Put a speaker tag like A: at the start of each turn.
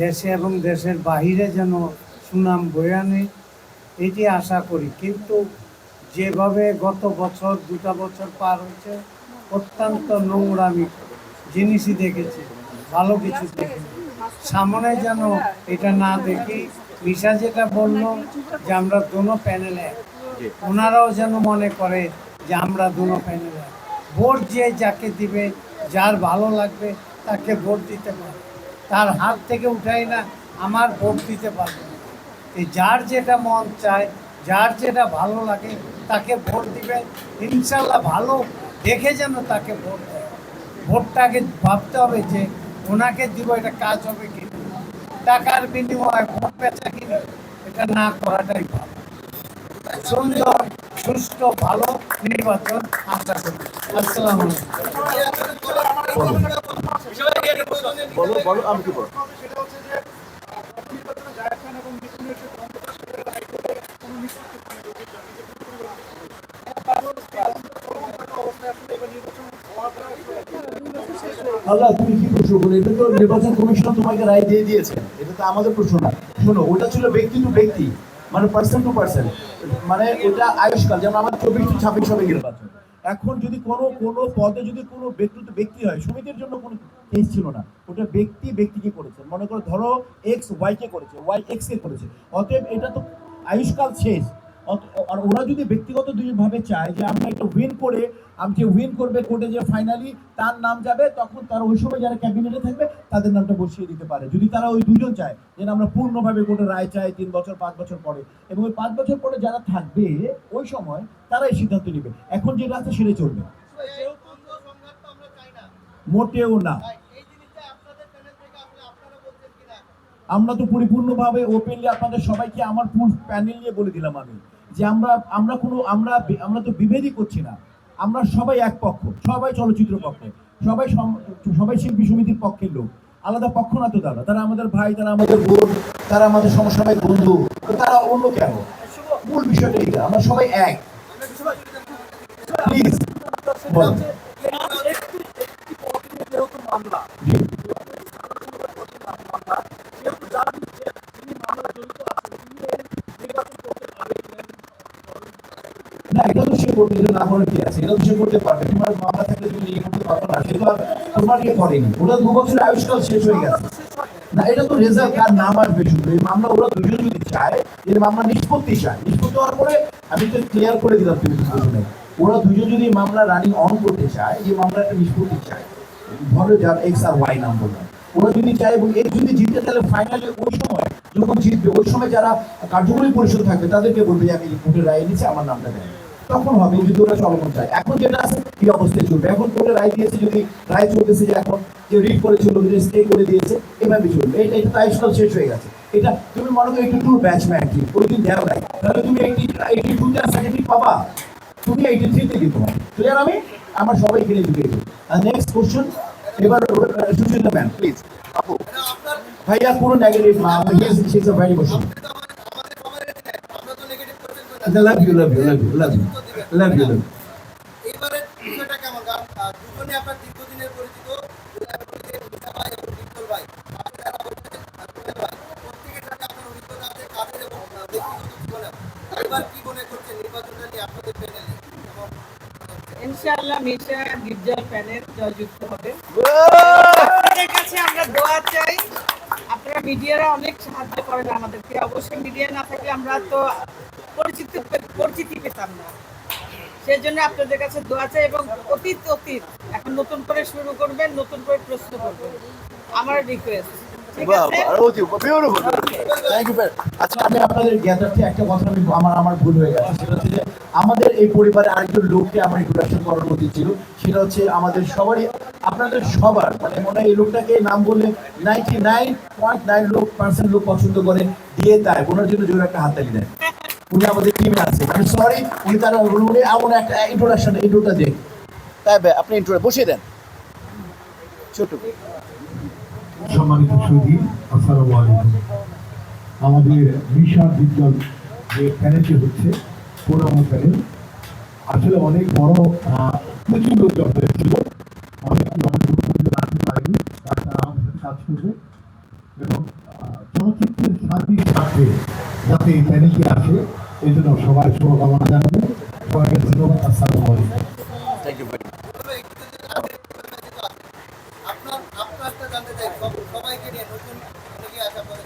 A: দেশে এবং দেশের বাহিরে যেন সুনাম বয়ে আনে এটি আশা করি। কিন্তু যেভাবে গত বছর দুটা বছর পার হয়েছে অত্যন্ত নোংরামি জিনিসই দেখেছি ভালো কিছু দেখেছি। সামনে যেন এটা না দেখি মিশা যেটা বলল যে আমরা দোনো প্যানেলে ওনারাও যেন মনে করে যে আমরা দোনো প্যানেলে ভোট যে যাকে দিবে যার ভালো লাগবে তাকে ভোট দিতে পারে। তার হাত থেকে উঠাই না, আমার ভোট দিতে পারবে। এই যার যেটা মন চায়, যার যেটা ভালো লাগে, তাকে ভোট দিবে। ইনশাল্লাহ ভালো দেখে যেন তাকে ভোট দেয়। ভোটটাকে ভাবতে হবে যে ওনাকে দিব এটা কাজ হবে কি টাকার বিনিময়ে ভোট বেচা কিনে, এটা না করাটাই ভালো। সুন্দর সুষ্ঠু ভালো নির্বাচন আশা করি। আসসালাম
B: বলো বলো আমি কি বলব? আল্লাহ তুমি কি প্রশ্ন করো এটা তো নির্বাচন কমিশন তোমাকে রায় দিয়ে দিয়েছে। এটা তো আমাদের প্রশ্ন না। শোনো ওটা ছিল ব্যক্তি টু ব্যক্তি। মানে পার্সেন্ট টু পার্সেন্ট মানে এটা আয়ুষ্কাল, যেমন আমার চব্বিশটি ছাব্বিশ হবে নির্বাচন। এখন যদি কোনো কোনো পদে যদি কোনো ব্যক্তি ব্যক্তি হয়, সমিতির জন্য কোনো কেস ছিল না। ওটা ব্যক্তি ব্যক্তিকে করেছে? মনে করো ধরো এক্স ওয়াইকে করেছে ওয়াই এক্স কে করেছে। অতএব এটা তো আয়ুষ্কাল শেষ। আর ওরা যদি ব্যক্তিগত দুই ভাবে চায় যে আমরা একটা উইন করে, আমি যে উইন করবে কোর্টে যে ফাইনালি তার নাম যাবে, তখন তারা ওই সময় যারা ক্যাবিনেটে থাকবে, তাদের নামটা বসিয়ে দিতে পারে। যদি তারা ওই দুজন চায়, যেন আমরা পূর্ণভাবে কোর্টে রায় চাই তিন বছর, পাঁচ বছর পরে। এবং ওই পাঁচ বছর পরে যারা থাকবে, ওই সময় তারা এই সিদ্ধান্ত নেবে। এখন যেটা আছে সেটাই চলবে। মোটেও না। আমরা তো পরিপূর্ণভাবে ওপেনলি আপনাদের সবাইকে আমার ফুল প্যানেল নিয়ে বলে দিলাম আমি। যে আমরা আমরা কোনো, আমরা আমরা তো বিভেদই করছি না। আমরা সবাই এক পক্ষ, সবাই চলচ্চিত্র পক্ষ, সবাই সবাই শিল্পী সমিতির পক্ষের লোক। আলাদা পক্ষ না তো তারা তারা আমাদের ভাই, তারা আমাদের বোন, তারা আমাদের সমসাময়িক বন্ধু তারা অন্য কেন? মূল বিষয়টা এটা আমরা সবাই এক। প্লিজ বলেন। না কি আছে? করতে পারবে। তোমার মামলা থাকলে তুমি ইয়ে করতে পারবে না। তোমার ইয়ে করেনি। দু আয়ুষ্কাল শেষ হয়ে গেছে। না, এটা তো রেজাল্ট কার নাম এই মামলা ওরা দুজন যদি চায় এই মামলা নিষ্পত্তি চায়। নিষ্পত্তি হওয়ার পরে আমি তো ক্লিয়ার করে দিলাম তুমি। ওরা দুজন যদি মামলা রানিং অন করতে চায়, এই নিষ্পত্তি চায়। ধরো যার এক্স আর ওয়াই নাম বললাম ওরা যদি চায় এবং এর যদি জিতে তাহলে ফাইনালে ওই সময় যখন জিতবে, ওই সময় যারা কার্যকরী পরিষদ থাকবে, তাদেরকে বলবে যে, আমি কোর্টের রায় নিচ্ছি আমার নামটা দেয় তখন হবে যদি ওরা চলমান চায় এখন যেটা আছে, এই অবস্থায় চলবে। এখন কোর্টে রায় দিয়েছে যদি, রায় চলতেছে যে এখন যে রিট করেছিল যে স্টে করে দিয়েছে, এভাবে চলবে। এটা এটা আয়ুষ্কাল শেষ হয়ে গেছে। এটা তুমি মনে করো একটু টু ব্যাচম্যান কি ওই দিন দেওয়া নাই। তাহলে তুমি এইটি এইটি টু সার্টিফিকেট পাবা? তুমি এইটি থ্রিতে দিতে পারো ক্লিয়ার আমি? আমার সবাই কিনে দিবে আর নেক্সট কোশ্চেন এবার সুচিতা ম্যাম প্লিজ আপু, ভাইয়া কোনো নেগেটিভ না হিজ হিজ আ ভেরি বসুন love you love you love you love you love you love
C: বিষয়টা কেমন? দুজনে আপনার দীর্ঘদিনের পরিচিত
D: ইনশাআল্লাহ মিশা গির্জার প্যানেল জয়যুক্ত হবে। আপনাদের কাছে আমরা দোয়া চাই। আপনারা মিডিয়ারা অনেক সাহায্য করেন আমাদেরকে। অবশ্যই মিডিয়া না থাকলে আমরা তো পরিচিত পরিচিতি পেতাম না। সেই জন্য আপনাদের কাছে দোয়া চাই এবং অতীত অতীত এখন নতুন করে শুরু করবেন নতুন করে প্রশ্ন করবেন। আমার রিকোয়েস্ট
B: আচ্ছা আমি আপনাদের জ্ঞাতার্থে একটা কথা আমি আমার আমার ভুল হয়ে গেছে। সেটা হচ্ছে যে আমাদের এই পরিবারে আরেকজন লোককে আমার ইন্ট্রোডাকশন করার উচিত ছিল। সেটা হচ্ছে আমাদের সবারই আপনাদের সবার মানে মনে হয় এই লোকটাকে নাম বললে নাইনটি নাইন পয়েন্ট নাইন লোক পার্সেন্ট লোক পছন্দ করে দিয়ে তাই। ওনার জন্য জোরে একটা হাততালি দেন। উনি আমাদের টিমে আছে। আমি সরি উনি তার উনি এমন একটা ইন্ট্রোডাকশন ইন্ট্রোটা দেন। তাই ভাই, আপনি ইন্ট্রো বসিয়ে দেন। ছোট।
E: সম্মানিত সুধী আসসালামু আলাইকুম। আমাদের বিশাল বিদ্যাল যে প্যানেলটি হচ্ছে পুরানো প্যানেল আসলে অনেক বড় আহ, প্রচুর লোকজন হয়েছিল। অনেক অনেক আসতে পারেনি তারা আমাদের সাথে কাজ করবে।
B: এবং চলচ্চিত্রের শান্তির স্বার্থে যাতে এই প্যানেলটি আসে এই জন্য সবাই শুভকামনা জানাবে। সবাইকে ধন্যবাদ আসসালামু আলাইকুম।
C: তবে একটু যদি আপনি আপনার জানতে চাই সবাইকে নিয়ে নতুন আশা করে